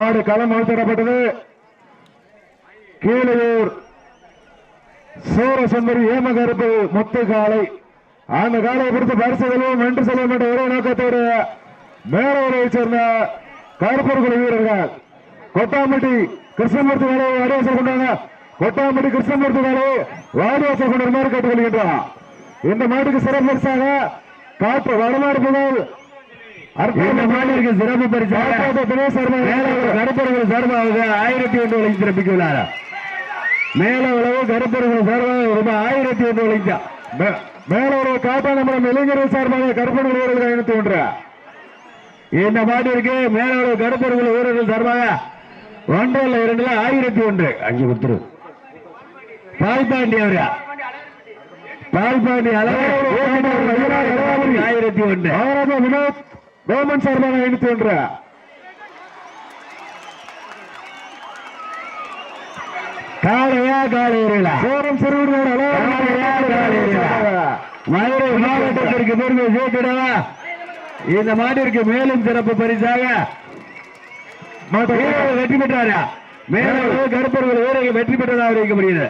மாடு களம் அழுத்தப்பட்டது கீழையூர் சூரசுந்தரி ஏமகருப்பு முத்து காலை அந்த காலையை பிடித்து பரிசு செல்வோம் வென்று செல்வோம் என்ற ஒரே நோக்கத்தோடு மேலவரை சேர்ந்த கருப்பர்கள் வீரர்கள். கொட்டாம்பட்டி கிருஷ்ணமூர்த்தி வேலையை வாடிவாசல் கொண்டாங்க. கொட்டாம்பட்டி கிருஷ்ணமூர்த்தி வேலையை வாடிவாசல் கொண்டு கேட்டுக் கொள்கின்றான் இந்த மாட்டுக்கு சிறப்பு பரிசாக காப்பு வரலாறு புகழ் மாநிலருக்கு சிறப்பு கருப்பர்கள் சார்பாக ஆயிரத்தி ஒன்று வழங்கி சிறப்பிக்கிறாரா மேல உழவு கருப்பர்கள் சார்பாக ரூபாய் ஆயிரத்தி ஒன்று வழங்கிச்சா மேலோட காட்டாளமரம் இளைஞர்கள் சார்பாக கருப்பணி வீரர்கள் ஒன்று. இந்த மாட்டிற்கு மேல உழவு கருப்பர்கள் வீரர்கள் சார்பாக ஒன்றரை இரண்டுல ஆயிரத்தி ஒன்று. அஞ்சு கொடுத்துரு. பால்பாண்டி அவரா. பால்பாண்டி அளவு. ஆயிரத்தி ஒன்று. வினோத் ரோமன் சார்பாக இணைத்து ஒன்று. காலையா காலையா சோரம் சிறுவர்கள் காலையா காலையா மதுரை மாவட்டத்திற்கு பெருமை சேர்த்திடவா இந்த மாட்டிற்கு மேலும் சிறப்பு பரிசாக. வெற்றி பெற்றாரா? மேலும் கருப்பர்கள் வீரர்கள் வெற்றி பெற்றதாக அறிவிக்கப்படுகிறது.